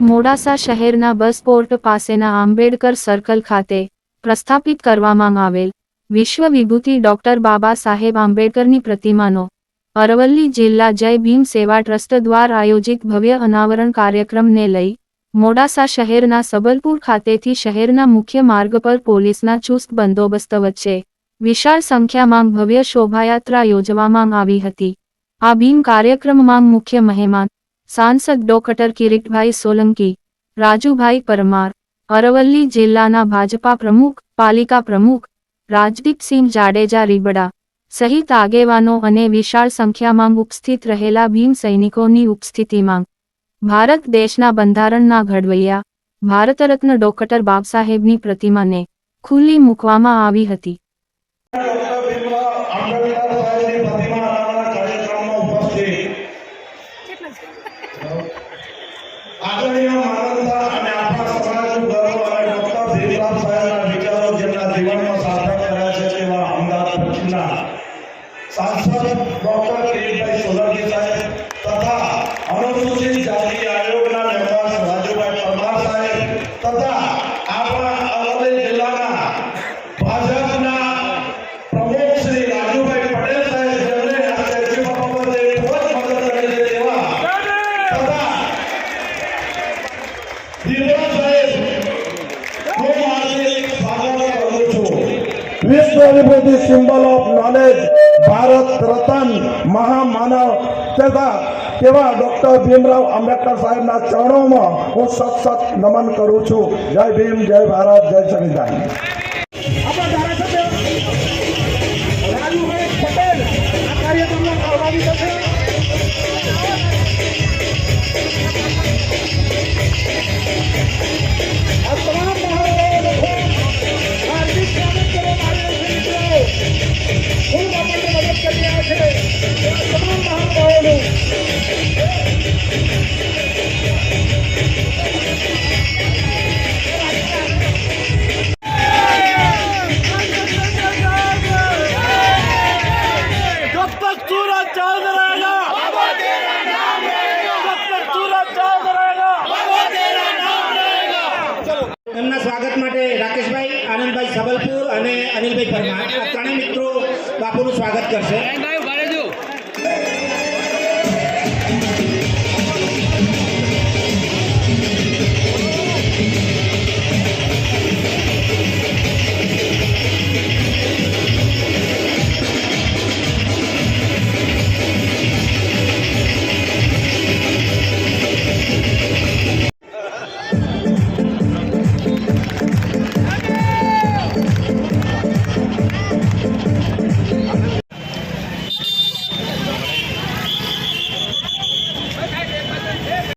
મોડાસા શહેરના બસ પોર્ટ પાસેના આંબેડકર સર્કલ ખાતે પ્રસ્થાપિત કરવામાં આવેલ વિશ્વ વિભૂતિ ડોક્ટર બાબા સાહેબ આંબેડકરની પ્રતિમાનો અરવલ્લી જિલ્લા જય ભીમ સેવા ટ્રસ્ટ દ્વારા આયોજિત ભવ્ય અનાવરણ કાર્યક્રમને લઈ મોડાસા શહેરના સબલપુર ખાતેથી શહેરના મુખ્ય માર્ગ પર પોલીસના ચુસ્ત બંદોબસ્ત વચ્ચે વિશાળ સંખ્યામાં ભવ્ય શોભાયાત્રા યોજવામાં આવી હતી. આ ભીમ કાર્યક્રમમાં મુખ્ય મહેમાન સાંસદ ડોક્ટર કિરીટભાઈ સોલંકી, રાજુભાઈ પરમાર, અરવલ્લી જિલ્લાના ભાજપા પ્રમુખ, પાલિકા પ્રમુખ, રાજદીપસિંહ જાડેજા રીબડા સહિત આગેવાનો અને વિશાળ સંખ્યામાં ઉપસ્થિત રહેલા ભીમ સૈનિકોની ઉપસ્થિતિમાં ભારત દેશના બંધારણના ઘડવૈયા, ભારતરત્ન ડોક્ટર બાબસાહેબની પ્રતિમાને ખુલ્લી મૂકવામાં આવી હતી ડોક્ટર ભીમરાવ આંબેડકર સાહેબની પ્રતિમા અનાવરણ કાર્યક્રમમાં ઉપસ્થિત આદરણીય માનવતા અને આપણા સમાજનું ગૌરવ અને ડોક્ટર ભીમરાવ સાહેબના વિચારો જેમના જીવનમાં સાર્થક કર્યા છે તેવા અમદાવાદ પશ્ચિમના સાંસદ ડોક્ટર કિરીટભાઈ સોલંકી સાહેબ તથા અનુસૂચિત જાતિ આયોગના મેમ્બર રાજુભાઈ પરમાર સાહેબ તથા આપણા અરવલ્લી જિલ્લાના ભાજપના પ્રમુખ શ્રી રાજુભાઈ પટેલ સાહેબ જેમણે આ સ્ટેચ્યુ બાબતે ખૂબ જ મદદ કરી છે તેવા તથા દીપડા સાહેબ, હું હાર્દિક સ્વાગત કરું છું. વિશ્વ વિભૂતિ symbol of knowledge Bharat Ratna મહામાનવ તથા તેવા ડોક્ટર ભીમરાવ આંબેડકર સાહેબના ચરણોમાં હું સખત નમન કરું છું. જય ભીમ, જય ભારત, જય સંવિધાન. सूरज चांद रहेगा जब तक सूरज चांद रहेगा એમના સ્વાગત માટે રાકેશભાઈ આનંદભાઈ સબલપુર અને અનિલભાઈ પરમાર આ ત્રણેય મિત્રો બાપુનું સ્વાગત કરશે